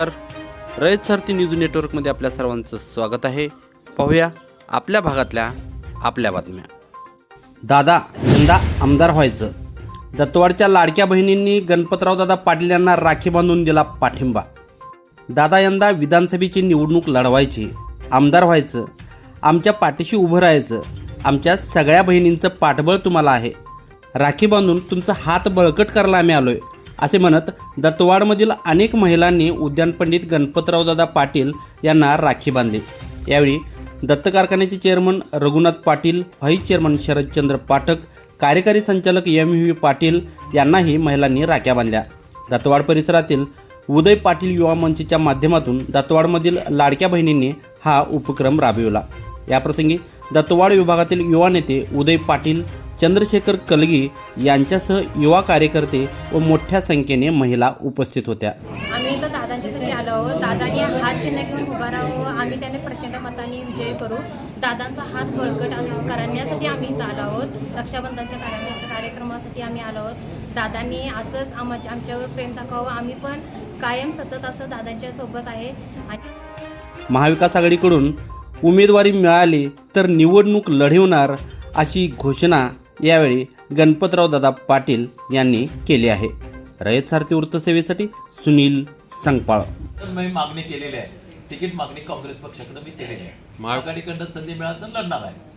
तर रयत सारथी न्यूज नेटवर्कमध्ये आपल्या सर्वांचं स्वागत आहे. पाहूया आपल्या भागातल्या आपल्या बातम्या. दादा यंदा आमदार व्हायचं. दत्तवाडच्या लाडक्या बहिणींनी गणपतराव दादा पाटील यांना राखी बांधून दिला पाठिंबा. दादा यंदा विधानसभेची निवडणूक लढवायची आमदार व्हायचं आमच्या पाठीशी उभं राहायचं आमच्या सगळ्या बहिणींचं पाठबळ तुम्हाला आहे. राखी बांधून तुमचा हात बळकट करायला आम्ही आलो आहे असे म्हणत दत्तवाडमधील अनेक महिलांनी उद्यान पंडित गणपतरावदादा पाटील यांना राखी बांधली. यावेळी दत्त कारखान्याचे chairman Raghunath Patil vice chairman Sharadchandra Pathak कार्यकारी संचालक एम व्ही पाटील यांनाही महिलांनी राख्या बांधल्या. दत्तवाड परिसरातील उदय पाटील युवा मंचच्या माध्यमातून दत्तवाडमधील लाडक्या बहिणींनी हा उपक्रम राबविला. याप्रसंगी दत्तवाड विभागातील युवा नेते उदय पाटील चंद्रशेखर कलगी यांच्यासह युवा कार्यकर्ते व मोठ्या संख्येने महिला उपस्थित होत्या. आम्ही इथं दादांच्यासाठी आलो आहोत. दादांनी हात चिन्ह घेऊन उभा राहावं. आम्ही त्याने प्रचंड मताने विजय करू. दादांचा हात बळकट करण्यासाठी आम्ही इथं आलो आहोत. रक्षाबंधनच्या कार्य कार्यक्रमासाठी आम्ही आलो आहोत. दादांनी असंच आमच्या आमच्यावर प्रेम दाखवावं. आम्ही पण कायम सतत असं दादांच्या सोबत आहे. महाविकास आघाडीकडून उमेदवारी मिळाली तर निवडणूक लढवणार अशी घोषणा यावेळी गणपतराव दादा पाटील यांनी केली आहे. रयत सारथी वृत्तसेवेसाठी सुनील संगपाळ. तर मी मागणी केलेली आहे. तिकीट मागणी काँग्रेस पक्षाकडे मी केलेली आहे. महाआघाडीकडनं संधी मिळाली तर लढणार आहे.